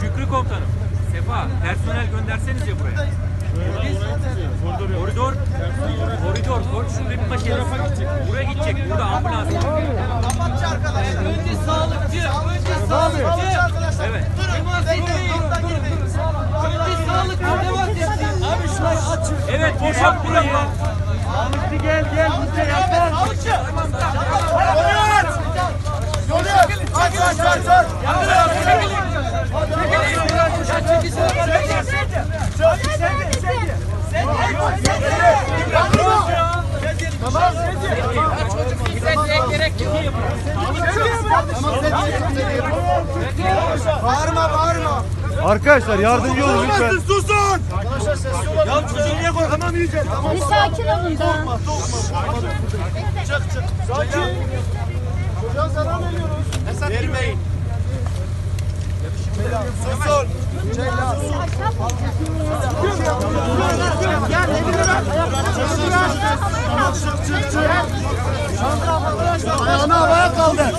Şükrü komutanım. Sefa, personel göndersenize buraya. Koridor, koridor, koridor. Şurada bir maşinesi. Buraya gidecek. Burada ambulans. Önce sağlıkçı, önce sağlıkçı. Evet. Temas etmeyin. Önce sağlıkçı temas etsin. Abi şurayı açın. Evet, boşalt burayı. Gel gel bize yapar. Bağırma bağırma. Arkadaşlar yardımcı olun lütfen. Susun. Ya çocuğu niye korkamam yiyeceğim. Tamam. Bir sakin olun da. Çık çık. Sakin. Susun. Ceylan. Çık çık çık. Ayağını havaya kaldır.